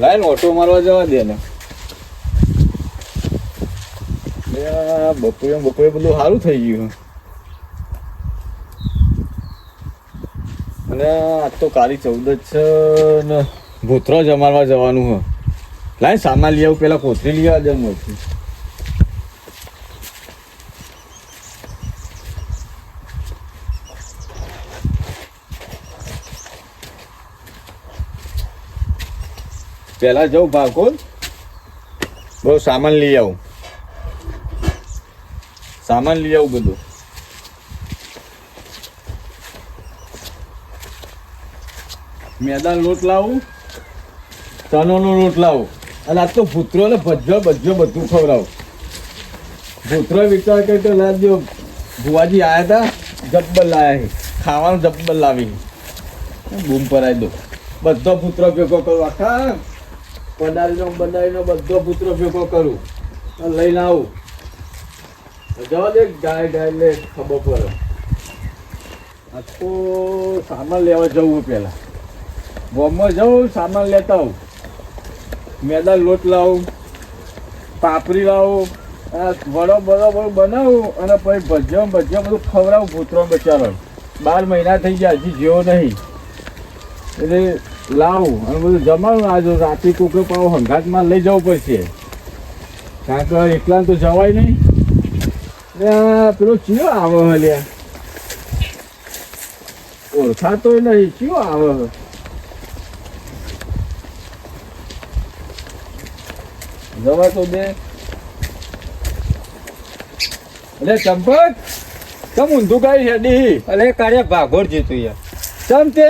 Line auto મારવા જવા દે ને. બપોરે બપોરે બધું સારું થઈ ગયું. અને આજ તો કાલી ચૌદ જ છે ને. ભૂતરો જમાડવા જવાનું હ. લાઈન સામાન લઈ આવું, પેલા કોથરી લઈ આવજે મોટી પેલા જવું ભાગોળ બહુ સામાન લઈ આવું. સામાન લઈ આવું બધું. મેદાન લોટ લાવું. ચણાનો લોટ લાવું. અને આજ તો ભૂતરો ને ભજ્જો ભજ્જો બધું ખવડાવું. ભૂતરો વિચાર કરી તો લાવજો ભુવાજી આવ્યા હતા જબ્બર લાયા ખાવાનું જબ્બર લાવી બૂમ પરાઈ દો. બધો પુત્રો ભેગો કરો. આખા પડારીનો બનાવીનો બધો પુત્રો ભેગો કરું. લઈને આવું. જવા દે ગાય ગાય લે ખબર પડે. આખો સામાન લેવા જવું પહેલાં. બોમ્બમાં જાઉં, સામાન લેતા આવું. મેદા લોટ લાવું, પાપડી લાવું વડો બડો બનાવું અને પછી ભજ્યો ભજ્યો બધું ખવડાવું પુત્રો બચારો બાર મહિના થઈ ગયા, હજી જેવો નહીં. એટલે લાવું. અને બધું જમાડું. આજે રાતે કોકે પાવ હંગાતમાં લઈ જવું પડશે. કારણ કે એકલા તો જવાય નહીં. પેલો ચિયો આવે લ્યા. ઓળખાતો નહીં. ચિયો આવે જવા તો બે એટલે ચંપક. તમ ઊંધું કાઢી હેડી અલે કાર્ય ભાગોળ જીતું યાર. ચમ તે?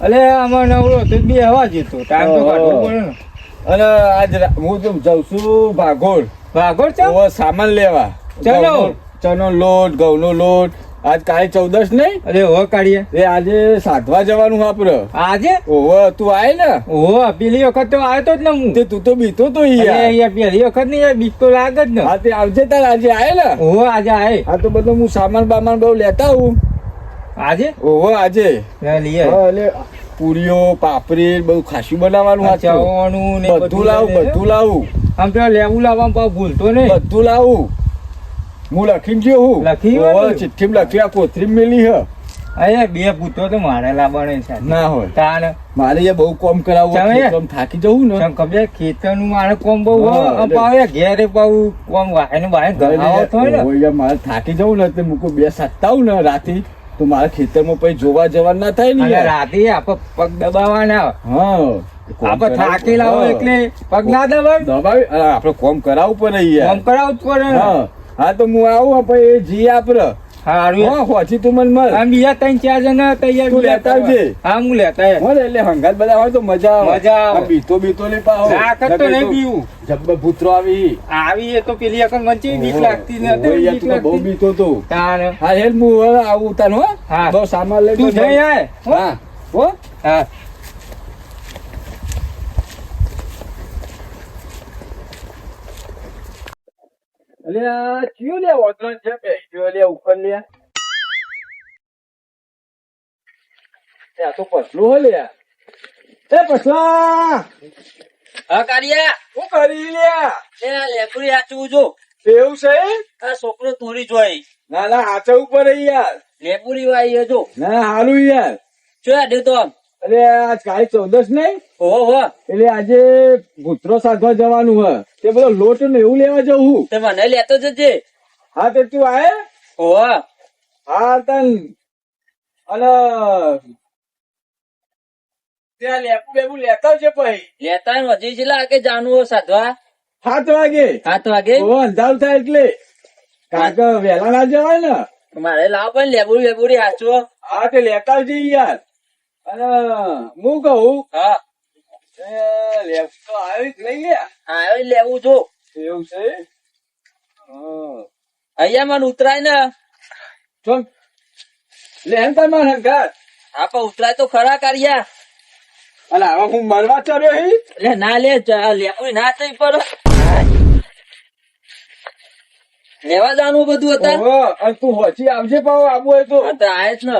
અલે આમાં નવરો તો બે હવા જતો. ટાઈમ તો કાઢવો પડે ને. અને આજ હું તો જઉં છું ભાગોળ. ભાગોળ છે ઓવો સામાન લેવા. ચલો. ચનો લોટ ઘઉંનો લોટ. આજ કાલે ચૌદશ નહીં? અરે હો કાઢીએ એ આજે સાધવા જવાનું આપડે. આજે? ઓહો તું આય ને? ઓહો પેલી વખત તો આવ્યો તો જ ને હું. તે તું તો બીતો તો યાર. યાર પેલી વખત નહીં બીક તો લાગે જ ને. હા તે આવજે તાર આજે આય ને? ઓહો આજે આય. હા તો બધું હું સામાન બામાન બહુ લેતા આવું. આજે? ઓહો આજે. લઈએ પૂરીઓ પાપડી બધું ખાસું બનાવવાનું ચાવવાનું ને બધું લાવું બધું લાવું. આમ પેલા લેવું લાવવા ભૂલતો નહીં. બધું લાવું. હું લખી ગયો હું. લખી? ચિઠ્ઠીમાં લખી આ કોથરી મેલી હ. અરે બે પૂતો તો મારે લાવવાનો છે. ના હોય. તાને. મારે એ બહુ કોમ કરાવવું? હોય, થાકી જવું ને. ખબર ખેતરનું મારે કોમ બહુ પાવે ઘેરે પાવું કોમ વાહે વાહે ઘરે આવતો હોય ને. મારે થાકી જવું ને તે મૂકું બે સત્તાવું ને રાતે. તો મારા ખેતરમાં પછી જોવા જવા ના થાય ને રાતે આપણે પગ દબાવવાના. હા. આપડે થાકેલા હોય એટલે પગ ના દબાવ દબાવી આપણે કોમ કરાવવું પડે કોમ કરાવવું પડે. હા. હા તો હું આવું પછી એ જી આપડે. હારું હા તું મને મળ આમ બીજા ત્રણ ચાર જણા તૈયાર તું લેતા આવજે. હા હું લેતા. એટલે હંગાત બધા હોય તો મજા આવે. મજા આવે. બીતો બીતો ને ના નહીં પીવું. ભૂતરો આવી. આવી એ તો પેલી અકલ વચ્ચે બીક લાગતી બીક તું બહુ બીતો તો. તાને. હા હેલ હું આવું તાન હો. હા. બહુ સામાન લઈ તું જઈ આય હો? હા. હો. આ કયું લે ઓતરણ છે બે જો લે ઉપર લે. આ તો પસલું હો લે. એ પસલા હા કરી લે. એ આ લેકડી આચવું જો એવું છે? આ છોકરો તોડી જોઈ. ના ના હાચા ઉપર યાર. લેપુરી વાઈ જો ના હારું યાર. જો દે તો આમ? અરે આજ કાલે ચૌદશ નહીં? ઓહો હો. એટલે આજે ભૂતરો સાધવા જવાનું હ. તે બધો લોટ ને એવું લેવા જવું તે મને લેતો જજે. હા તે તું આયે. ઓહો હા તન. અને ત્યાં લેપુ બેપુ લેતા છે પછી. લેતા હજી છેલ્લા કે જાનું સાધવા. સાત વાગે? સાત વાગે? ઓ અંધારું થાય એટલે. કારણ કે વહેલા ના જવાય ને. મારે લાવ પણ લેબુરી લેબુરી આચવો હા તે લેતા આવજે યાર. અને હું કહું હા. લેપ તો આવી જ લઈ ગયા હા એ લેવું જો એવું છે? અહીંયા મને ઉતરાય ને. ચલ લે એમ તમારે હંગાત હા પણ ઉતરાય તો ખરા કર્યા. અલા હવે હું મરવા ચડ્યો હી? લે ના લે લેવું ના થઈ પર લેવા જવાનું બધું હતા તું હોચી આવજે પાવ આવું હોય તો આય જ ને.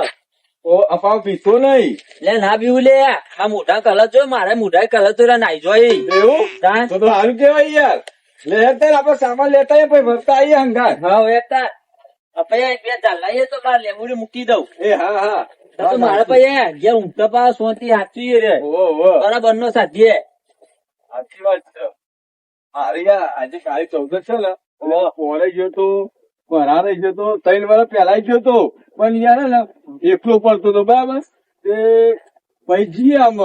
ઓ અપાવ પીતો નહીં. લે ના લે. આ મોઢા કલર જો મારે મોઢા કલર તો નાઈ જોઈ. એવું? તો તો સારું કેવાય યાર. લે હેતર આપણે સામાન લેતા આવીએ, પછી ભરતા આવીએ હંગાત. હા એ આપણે બે ચાલાઈએ તો બાર લેબુ મૂકી દઉં. એ હા હા. તો મારે પછી જે ઊંઘતા પા સોતી હાચવી રે. ઓહો, ઓહો. બરાબર નો સાધીએ સાચી વાત છે. મારી આજે કાલે ચૌદસ છે ને. એટલે ગયો તો પરારે ગયો તો ત્રણ વર્ષ પહેલા ગયો તો. પણ યાર ને એકલો પડતો તો બરાબર. તે જઈએ આમ.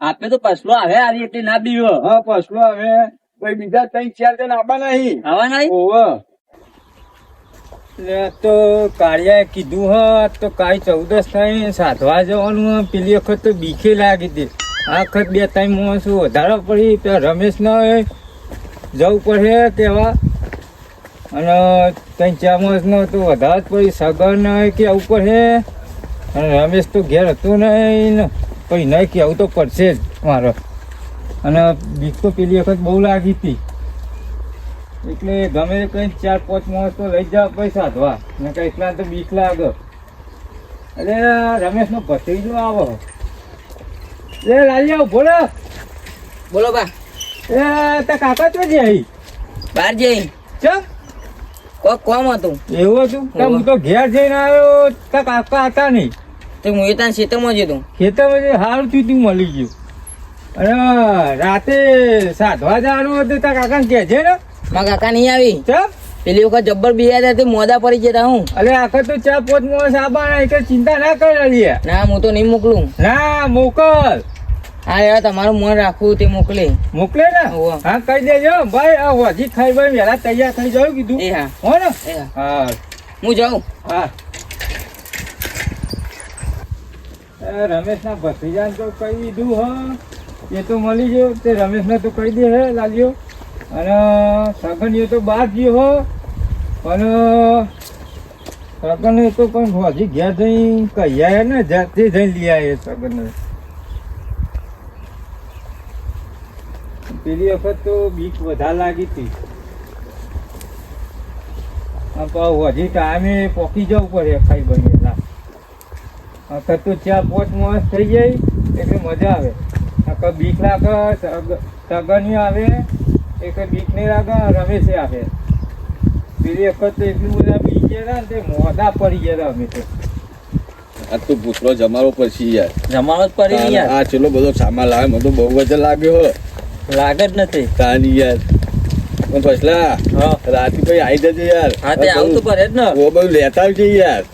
આપે તો પસલો આવે આરી એટલે ના બીવો. હા પસલો આવે. ભાઈ બીજા ત્રણ ચાર જણ આવવા નહીં. આવવા નહીં? તો કાળિયાએ કીધું હ તો કાઈ ચૌદસ થાય સાધવા જવાનું પેલી વખત તો બીખે લાગી હતી. આ વખત બે ત્રણ શું વધારે પડી તો રમેશ ના જવું પડે કેવા અને ત્રણ ચાર માણસનો તો વધારે પડી સગન કે આવું પડશે અને રમેશ તો ઘેર હતું નહીં ને પછી નહીં કે આવું તો પડશે જ મારો. અને બીક તો પેલી વખત બહુ લાગી હતી. એટલે ગમે કંઈ ચાર પાંચ માણસ તો લઈ જાવ પૈસા ધવા ને કંઈક એટલા તો બીક લાગે. અરે રમેશનો ભત્રીજો આવો. એ લાલી આવ બોલો. બોલો બા. એ તા કાકા તો જઈ બાર જઈ ચમ? કોઈ કોમ હતું. એવું હતું? હું તો ઘેર જઈને આવ્યો તા કાકા હતા નહીં. તે હું ત્યાં ખેતરમાં જતો ખેતરમાં જે હારું થયું તું મળી ગયું. અને રાતે સાધવા જવાનું હતું તા કાકા છે ને? મારા કાકા નહીં આવી. ચમ? પેલી વખત જબ્બર બિયા હતા તે મોદા પડી જતા હું. અરે આખા તો ચા પોત આબાના એટલે ચિંતા ના કર ના હું તો નહીં મોકલું. ના મોકલ. હા યાર તમારું મન રાખવું તે મોકલે. મોકલે ને? હા કહી દેજો. ભાઈ આ હોજી ખાઈ ભાઈ વેલા તૈયાર થઈ જાવ કીધું. એ હા. હો ને? હા. હા. જાઉં. હા. રમેશના ભત્રીજાને તો કહી દીધું હ. એ તો મળી ગયો. તે રમેશને તો કહી દે હે લાગ્યો અને સગન એ તો બહાર ગયો હો. પણ સગન એ તો પણ હોજી ઘેર જઈ કહી આવ્યા ને? જાતે જઈ લઈ આવ્યા સગન પેલી વખત તો બીક વધારે લાગી હતી. હજી ટાઈમે પોકી જવું પડે ખાઈ બની વખત તો ચા પાંચ માણસ થઈ જાય એટલે મજા આવે. નકર બીક લાગે સગ- સગની આવે એક બીક નહીં લાગે રમેશે આવે. પેલી વખત તો એટલું બધા બીક ગયા ને તે મોઢા પડી ગયા અમે તો. આ તો ભૂતરો જમાડો પછી યાર. જમાડો જ પડી યાર. આ ચેલો બધો સામાન લાવે મને તો બહુ વજન લાગ્યો હો. લાગે જ નથી. તાની યાર. પછલા રાતી પછી આવી જજે યાર. હા તે આવું તો પડે જ ને. ઓ બધું લેતા આવજે યાર.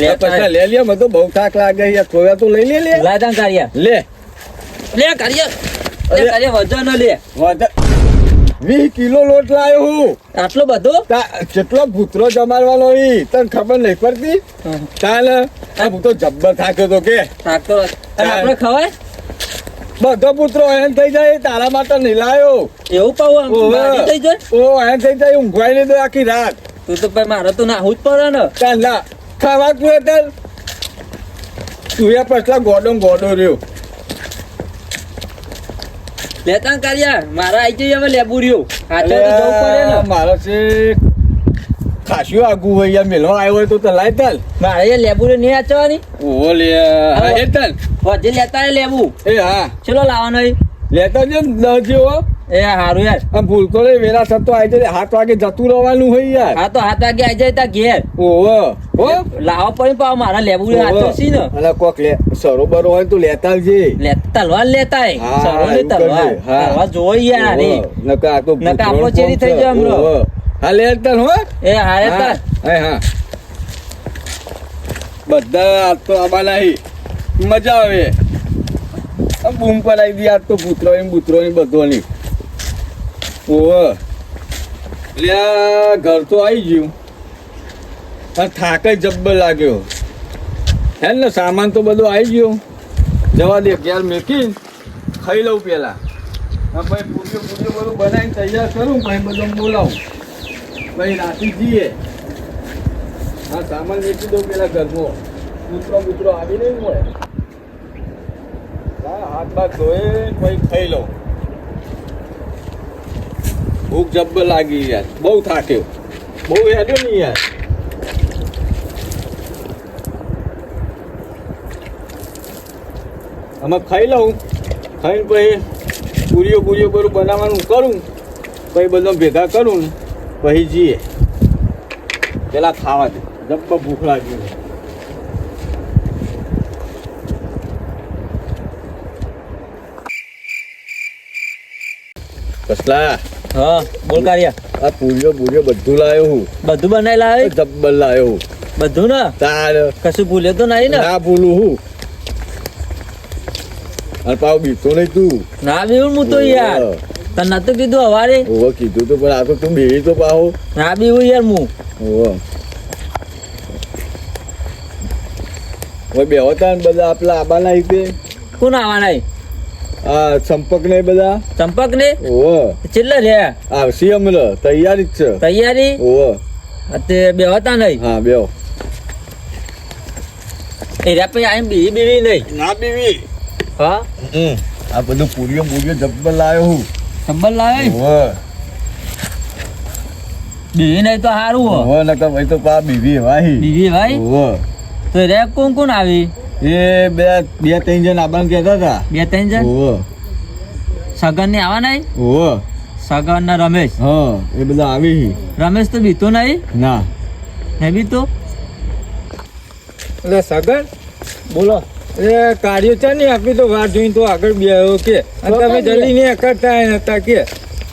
લે પછલા લે લે મને તો બહુ થાક લાગે યાર. થોડા તો લઈ લે લે. લાદા કારિયા. લે. લે કારિયા. લે કારિયા વજન લે. વજન. વીસ કિલો લોટ લાયો હું. આટલો બધો? કેટલો ભૂતરો જમાડવાનો ઈ તને ખબર નહીં પડતી? ચાલ આ હું તો જબ્બર થાક્યો તો કે. થાકતો આપણે ખવાય? બધો પુત્રો એમ થઈ જાય તારા માટે નીલાયો એવું. મારી થઈ જાય? ઓ થઈ જાય ઊંઘવાઈ નહીં આખી રાત. તું તો ભાઈ મારે તો નાહવું જ પડે ને. ના ખાવા તું તાર તું પછલા ગોડો ગોડો રહ્યો. લેતા કાર્ય મારા આઈ જઈએ હવે લેબુ રહ્યું. હાચે તો જવું પડે ને. મારો છે ખાસ્યું આગું હોય મેલો આવ્યો હોય તો તો તલ તાલ. મારે એ લેબુ ને નહીં આચવાની ઓહો લે હા એ તલ. વધે લેતા લેબુ. એ હા. ચલો લાવવાનો? લેતા જો દસ જેવો? એ હારું યાર. આમ ભૂલતો નહીં વેલા થતો આવી જાય હાથ વાગે જતું રહેવાનું હોય યાર. હા તો હાથ વાગે આઈ જાય તા ઘેર. ઓહો ઓ લાવવા પડી પાવ મારા લેબુ હાચો સી ને. અલા કોક લે સરોબર હોય તો લેતા આવજે લે તલવાર લેતા હા, સરો એવું તલવાર. હા. જોઈ યાર ઓહો, આ તો ભૂતરો આપણો ચેરી થઈ જાય હમણાં. હા લે તન હો? એ હારે હા, હા હા. બધા આજ તો આબા નહીં. મજા આવે. આમ બૂમ આવી દી આજ તો ભૂતરો ને પુત્રો ની બધો ની ઓહો લ્યા ઘર તો આવી ગયું. પણ થાક જબ્બર લાગ્યો. હે ને સામાન તો બધો આવી ગયો. જવા દે ઘેર મેકી ખાઈ લઉં પેલા હા ભાઈ પૂજો પૂજો બધું બનાવીને તૈયાર કરું ભાઈ બધું બોલાવું. ભાઈ રાતે જઈએ. હા સામાન વેચી દઉં પેલા ઘરનો કૂતરો કૂતરો આવી નહીં મળે. હાથ બાથ ધોએ ભાઈ ખાઈ લઉં. ભૂખ જબ્બ લાગી યાર. બહુ થાક્યો. બહુ હેડ્યો નહીં યાર. આમાં ખાઈ લઉં. ખાઈને પછી પૂરીઓ પૂરીઓ બધું બનાવવાનું કરું. પછી બધો ભેગા કરું ને. પછી જઈએ. પેલા ખાવા દે. જબ્બર ભૂખ લાગી. કસલા? હા બોલ કારિયા. આ પૂરીઓ પૂરીઓ બધું લાવ્યો હું. બધું બનાવી લાવ્યો જબ્બલ લાવ્યો હું. બધું ના? તાર. કશું ભૂલે તો નહીં ને? ના ભૂલું હું. અને પાવ બીતો નહીં તું. ના બીવું હું તો યાર. તને નતું કીધું હવારે? ઓવો કીધું તો પણ આ તો તું બેહી તો પાહો. ના બીવું યાર હું. ઓવો ઓય બે હતા ને બધા આપલા આબાના ના રીતે કોણ આવવાના આ સંપર્ક ને બધા. ચંપક ને ઓવો છેલ્લે રે? સીએમ અમલો તૈયારી જ છે. તૈયારી? ઓવો અત્યારે બે હતા નહીં હા બેહો. એ રે પછી આમ બીવી બીવી નહીં. ના બીવી. હા? હમ. આ બધું પૂરીઓ પૂરીઓ જબ્બર લાવ્યો હું. સંબલ લાવે? બીવી નહીં તો સારું હો. નકર ભાઈ તો પા બીવી વાહી બીવી ભાઈ ઓવો તો રે કોણ કોણ આવી? એ બે બે ત્રણ જણ આપણને કહેતા હતા. બે ત્રણ જણ? ઓવો સગન ને આવવા નહીં? ઓવો સગન ના રમેશ? હા એ બધા આવી રમેશ તો બીતો નહીં? ના. હે બીતો? એટલે સગન બોલો. એ કાર્યો છે ને આપી તો વાર જોઈને તો આગળ બે આવ્યો કે તમે જલ્દી નહીં કરતા હતા કે.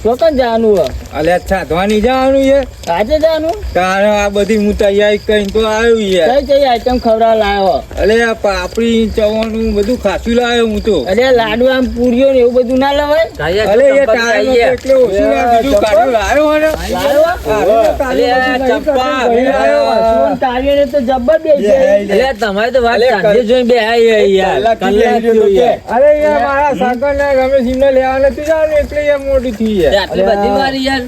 ચોકન જવાનું હો અલે છાંટવાની જવાનું છે? આજે જવાનું? તારે આ બધી હું તૈયારી કરીને તો આવ્યું યાર કઈ કઈ આઈટમ ખવડાવ લાવ્યો? અલે આ પાપડી ચવાનું બધું ખાસું લાવ્યો હું તો. અલે લાડુ આમ પૂરીઓ ને એવું બધું ના લવાય? અલે એ તારે તો એટલે ઓછું લાવ્યું બીજું કાઢ્યું લાવ્યો હે ને તમારે તો વાત અલે, સાંજે જોઈને બે યાર. કલાક અરે યાર મારા સાગર ને રમેશ એમને લેવા નથી જવાનું એટલે એ મોટી થઈ યાર આટલી બધી વાર યાર.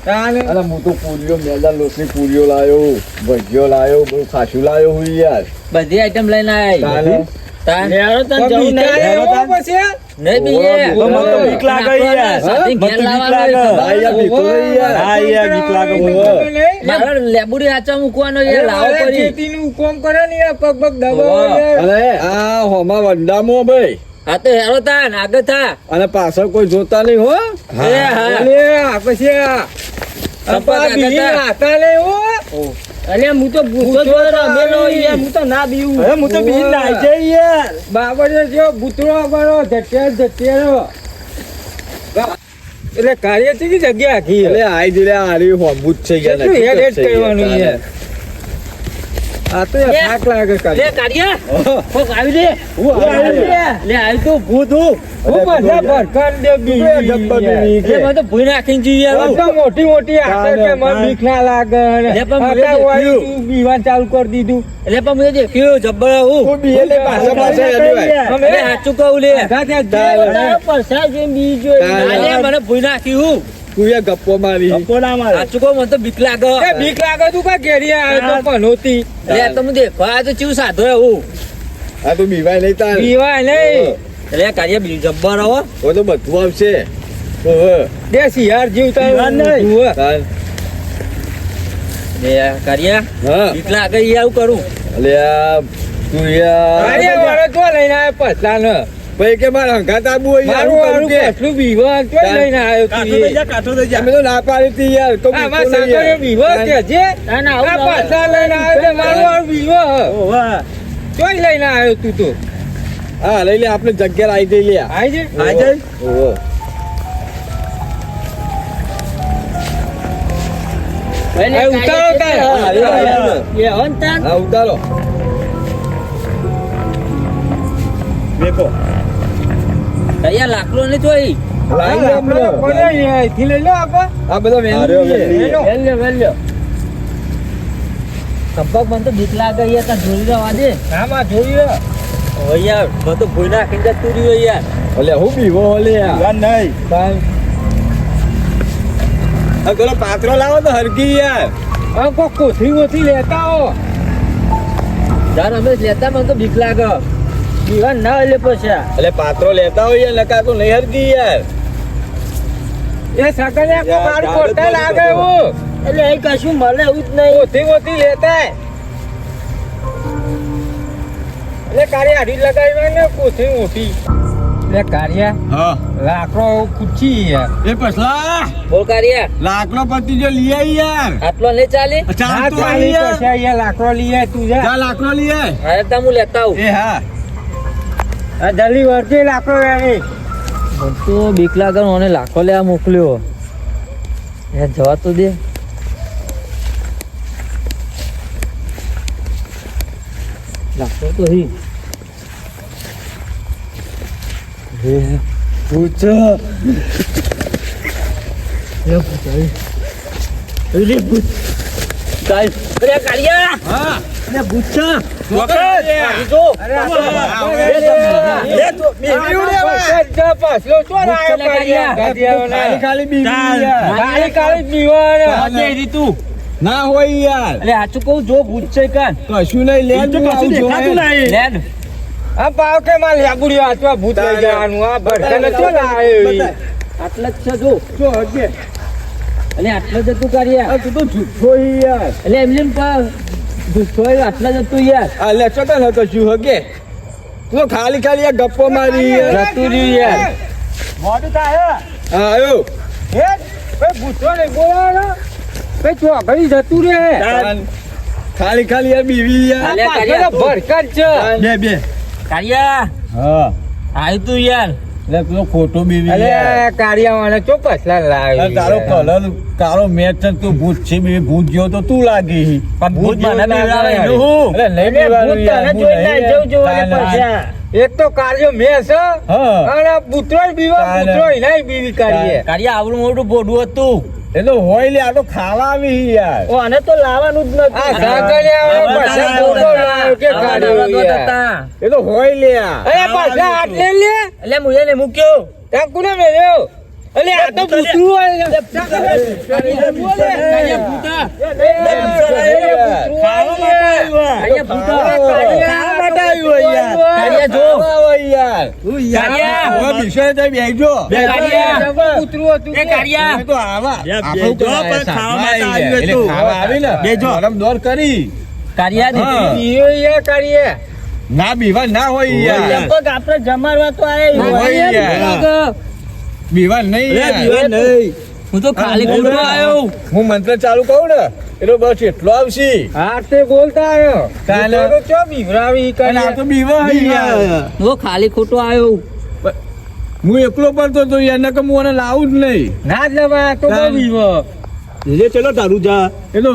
અરે હું તો પૂરીઓ મેદાન લોટની પૂરીઓ લાયો ભજીયો લાયો ખાસું લાયો હું યાર. બધી આઈટમ લઈને આવી તાને તાન પણ બીજા એવો પછી નહીં બીજે તો મને તો બીક લાગે યાર. સાથે ઘેર લાવવાનું હા યાર બીતો યાર. હા, યાર, બીક લાગે મને. મારે લેબુડી હાચા મૂકવાનો યાર? લાવો પડી ખેતીનું કામ કરે ને યાર, પગ પગ દબાવો ઓહો. આ હોમા વંડામો ભાઈ. હા તો હેરો તાન આગળ થા. અને પાછળ કોઈ જોતા નહીં હો. એ હા. આ પછી આ- આ પા બીજી આગળ લે હો. અરે હું તો ભૂતો ભૂખો રમેલો. યાર હું તો ના બીવું. હે હું તો બીજી નાઈ જઈ યાર. બાબરે જો ભૂતરો બરો ઝટેરો. બા- એટલે કાર્યથી જગ્યા આખી? એટલે આઈ દિલે હારી હોમું જ છે યાર હેડ હેડ કરવાનું યાર? આ તો થાક લાગે લે કાર્ય કોક આવી દે હું આવી લે. લે. આવી તો ભૂત હું. હું બધા ભરખડ દે બીજી. તું એ જબ્બર યાર. બીવી. એ મને તો ભૂઈ નાખીને જઈએ યાર મોટી મોટી હાથે કે મને બીક ના લાગે લે પણ મને હતા વાળી દેખ્યું. તું બીવાનું ચાલુ કરી દીધું. એટલે પણ મેં દેખ્યું. જબ્બર હું તું બી એટલે. અમે કહું લે. તારે. જઈએ. પરસા બીજો મને ભૂઈ નાખ્યું યાર ગપ્પો મારી. સાચું કહું મને તો બીક લાગે. એ બીક લાગે તું કા ઘેરી આવ્યો તો પનોતી. એટલે તમે દેખો આ તો ચેવું સાધો એવું આ તું બીવાય નહીં તાર. બીવાય નહીં. એટલે કાર્ય બીજું જબ્બર હો હવે તો બધું આવશે. ઓહો. જીવ તારું. નહીં. તાર. લે કાર્ય હા. બીક લાગે ઈ આવું કરું. તું યાર વાળો તો લઈને આવ્યો પછલા ને. ભાઈ કે મારા હંગાતા બુ મારું મારું હું કરું તો લઈને આવ્યો બીવા તો જા લઈને આવ્યો જા. અમે તો ના પાડી હતી યાર તો આમાં બીતો નહીં સાગરે કે છે? ના ના આ પાછા લઈને આવ્યો મારું વાળું બીવો ચોય લઈને આવ્યો તું તો? હા લઈ લે આપણે જગ્યા આવી જઈ લે આવી જઈ આવી જઈ ઓહો. ઉતારો તાર. હા, એ તૈયાર લાકડો ને જોઈ પાત્રો લાવો તો હરકી યાર. કોથી લેતા હો અમે લેતા મને તો બીક લાગે. દીવાન ના લે પછી. એટલે પાત્રો લેતા હોય યાર નકા તો નહીં હરકી યાર. એ સગને કો માર કોટા લાગે. હું એટલે એ કશું મળે એવું જ નહીં. ઓથી ઓથી લેતા હે. એટલે કાર્ય હાડી લગાવી ને કોથી મોટી એટલે કાર્ય હા. લાકડો કુચી યાર એ પછલા બોલ કાર્ય. લાકડો પતિ જો લઈ આઈ યાર. આટલો ને ચાલી ચાલ તો આઈ યાર લાકડો લઈ આય તું જા. જા લાકડો લઈ આય. અરે તા લેતા આવું. એ હા. જલ્દી વળતી લાખો વેણી. તો બીક લાગે મને લાખો લેવા મોકલ્યો. એ જવા તો દે. લાખો તો હી. પૂછ. અરે ભૂત કાલ અરે કાળિયા! હા. તો તો, ને તું ના હોય યાર. અરે સાચું કહું જો ભૂત છે કાન કશું નહીં લે તું આવું જોવે. લેન આ પાવ કે માં હાથમાં ભૂત લઈ જવાનું આ લાયો આટલા જ છે જો. જો હગે. એટલે આટલા જ હતું કાર્યા. તું તો જુઠ્ઠો યાર. એટલે એમ પા ગુસ્સો આટલા જ હતું યાર. આ લે ચોટો શું હગે? તું ખાલી ખાલી આ ગપ્પો મારી યાર. જતું રહ્યું યાર. થાય હા? આવ્યો હે? ભાઈ ભૂતો નહીં ભાઈ ચોકડી જતું રે ખાલી ખાલી આ બીવી યાર. ભડકાટ છે. બે બે. કાર્યા હા. આવ્યું તું યાર. એટલે તું ખોટો બીવી અલે કાળિયાવાળા ચો પછલા લાવ્યો તારો કલર કાળો મેચ છે તું ભૂત છે બે ભૂત જેવો તો તું લાગી. પણ ભૂત મને બીવડાવે નહીં તને નહીં. એક તો કાર્યો મેં છે અને પુત્રો બીવા. પુત્રો એનાય બીવી કાર્યા આવડું મોટું બોડું હતું. એ તો હોય લે આ તો ખાવા આવી યાર. ઓ આને તો લાવવાનું જ આ સાંકળિયાવાળો પાછા લાવ્યો કે યાર. એ તો હોય લે આ. અરે પાછા આટલે લે. લે એટલે મુયે ને મૂક્યો. ત્યાં કુને મેલ્યો? અલે આ તો પુતરું હોય આવા. આવી ને બીવા ના હોય આપણે જમાડવા તો આયા હોય યાર. બીવા નહીં અરે યાર. નહીં. હું તો ખાલી ખોટો આવ્યો. હું મંત્ર ચાલુ કહું ને એટલે બસ એટલો આવશે. હા તે બોલતા આવ્યો. કાલે તો ચો બીવરાવી કાલે આ તો બીવા હું ખાલી ખોટો આવ્યો. હું એકલો પડતો તો એને કે હું એને લાવું જ નહીં. ના જ લેવા તો બીવો. લે ચલો તારું જા. એ તો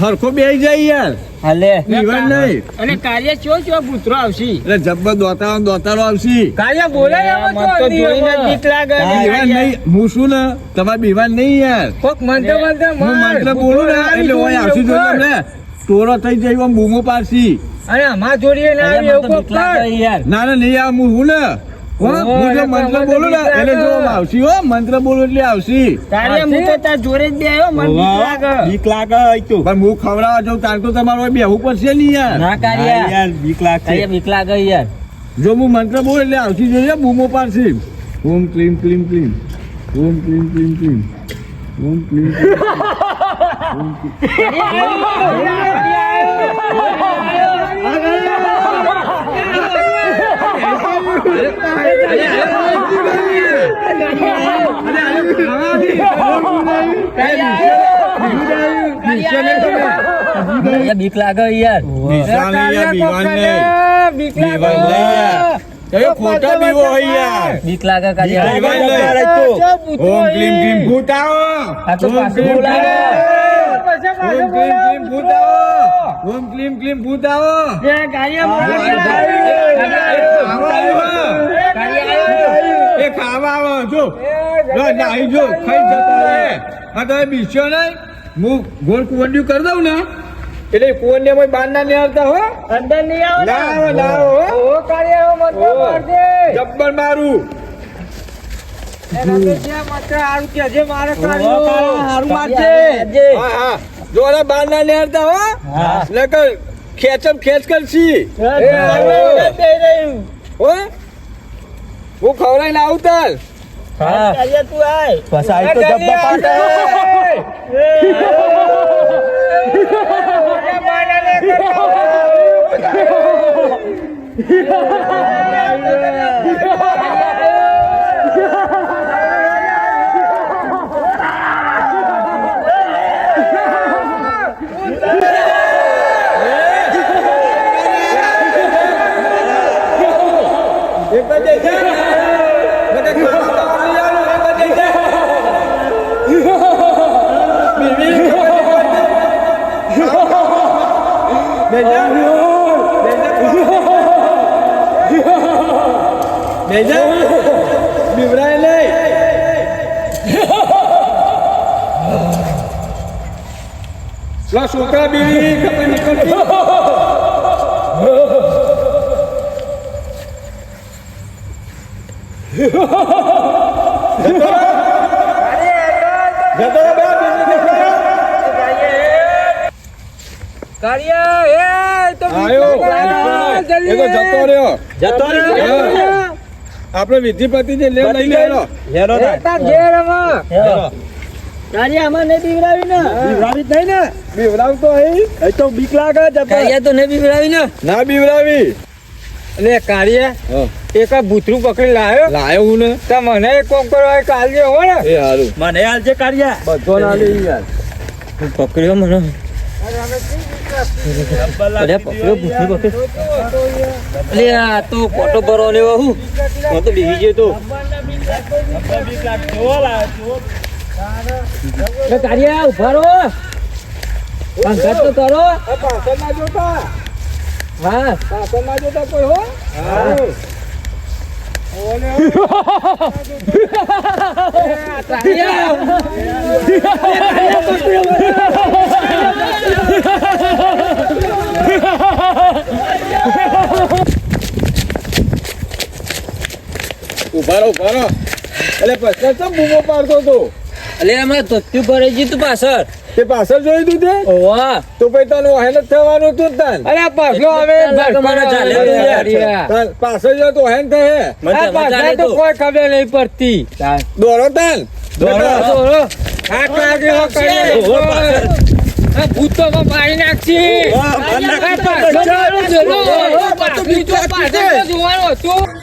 હરખો બે જાય યાર. હાલે. બીવા નહીં. અને કાર્ય ચો ચો પુત્રો આવશે? એટલે જબ્બર દોતારો દોતારો આવશે. કાર્ય બોલે આમાં તો જોઈને બીક લાગે આ નહીં. હું શું ને? તમારે બીવાન નહીં યાર. કોક મંત્ર મંત્ર હું મંત્ર બોલું ને એટલે હોય આવશે જો તમને ટોરો થઈ જાય બૂમો પાડશી. અરે આમાં જોડીએ ના એવું કોક યાર. ના ના નહીં આ હું હું ને. હો, હું જો એટલે મંત્ર બોલું ને એટલે જો આવશે હો મંત્ર બોલું એટલે આવશે તારે હું તો તાર જોડે જ બે આવ્યો લાગે બીક લાગે તો પણ હું ખવડાવવા જાઉં તાર તો તમારે હોય બેહવું પડશે નહીં યાર ના હા, યાર બીક લાગે યાર જો હું મંત્ર બોલું એટલે આવશી જોઈએ બૂમો પાડશી ઓમ ક્લીમ ક્લીમ ક્લીમ ઓમ ક્લીમ ક્લીમ ક્લીમ ઓમ ક્લીમ ક્લીમ ઓમ ક્લીમ. કાર્યા બીક લાગે યાર. બીક બીવાન નહીં ખોટા બીવો હોય બીક લાગે લાગે. ઓમ આ તો પાછું બોલાવે. ઓમ ઓમ ક્લીમ ક્લીમ ભૂત આવો. એ ખાવા આવો. જો. જો નાહી જો ખાઈ જતો રે હા તો એ બીસ્યો નહીં. હું ગોળ કુવંડિયું કરી દઉં ને એટલે કોણ ને બાર ના આવતા હો. અંદર નહીં આવો લાવો આવે, આવે, હો. ઓ કાર્ય મારજે. જબ્બર મારું. જ્યાં મંત્ર હારું કે જે મારે કાર્યો. હારું મારજે. હા હા. જો બાર ના નેરતા હો. હા. નકર ખેંચમ ખેંચ કરશી હો? હું ખવડાવીને આવું તાર હા તું આય. તો જબ્બા પાડે. બેજા. બીવરાય નહીં. લો છોકરા બીવી ખબર નીકળતી લાગે, એ તો જતો રહ્યો. જતો રહ્યો. આપણે વિધિપતિ જે લેવ લઈ લેલો હેરો એ ઘેરમાં આમાં. તારી આમાં નહીં બીવરાવી ને? બીવરાવી નહીં ને? બીવરાવ તો અહીં. અહીં તો બીક લાગે જબર તો નહીં બીવરાવી ને? ના બીવરાવી એટલે કાર્ય. એક ભૂતરું પકડી લાવ્યો લાયો હું ને? તો મને કોમ કરવા કાલજે હો ને. એ હારું. મને હાલ કાર્ય બધો ના લે યાર. પકડ્યો મને. અરે પકડ્યો ભૂતરું પકડ્યો. અરે આ તો ફોટો ભરો લેવા હું. હું તો બીજી ગયો તો. કાર્યા ઉભારો ઊભા રહો. તો કરો. પાછળ ના જોતા. હા પાછળ ના જોતા કોઈ હો? ઊભા રહો, ઊભા એટલે પછી તો બૂમો પાડતો હતો. અલે, અમારે ધોત્યું ભરાઈ ગયું તું પાછળ. તે પાછળ જોઈ તું તે ઓવા તો પછી તને જ થવાનું તું તન. અરે પાછલો આવે પાછળ જો તો હેન થે મને પાછળ તો કોઈ ખબર નહીં પડતી. દોડો તન દોડો. દોડો. આ. ઓહો, આ ભૂતોમાં મારી નાખશી. જોવાનો હતો.